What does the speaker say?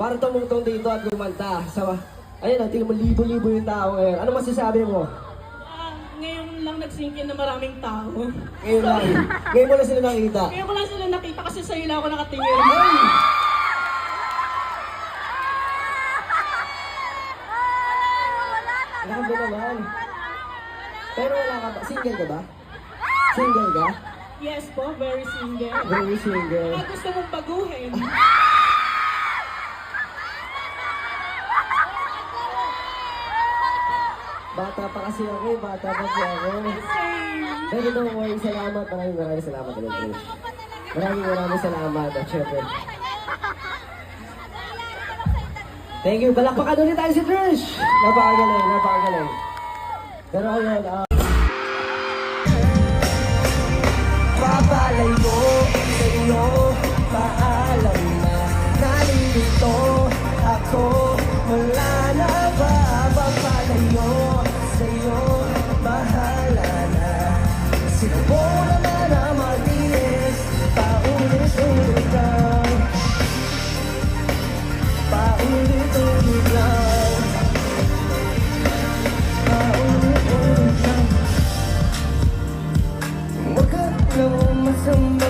Para tumungtong dito at kumanta. Sa, ayun, tingnan mo, libo-libo yung tao ngayon. Ano masasabi mo? Ah, ngayon lang nagsingkin na maraming tao. Ngayon lang. Ngayon mo na sila nakita. Ngayon ko lang sila nakita kasi sa'yo lang ako nakatingin. Grabe naman. Pero wala ka ba? Single ka ba? Single ka? Yes po, very single. Very single. Baka gusto mong baguhin. Bata pa kasi ako eh. Bata pa si ako. Pero don't worry. Salamat. Maraming maraming salamat ulit. Maraming maraming salamat. At syempre. Thank you. Balakpakan ulit tayo si Trish. Napakagaling. Napakagaling. Pero ayun. ah, Papalay mo sa iyo some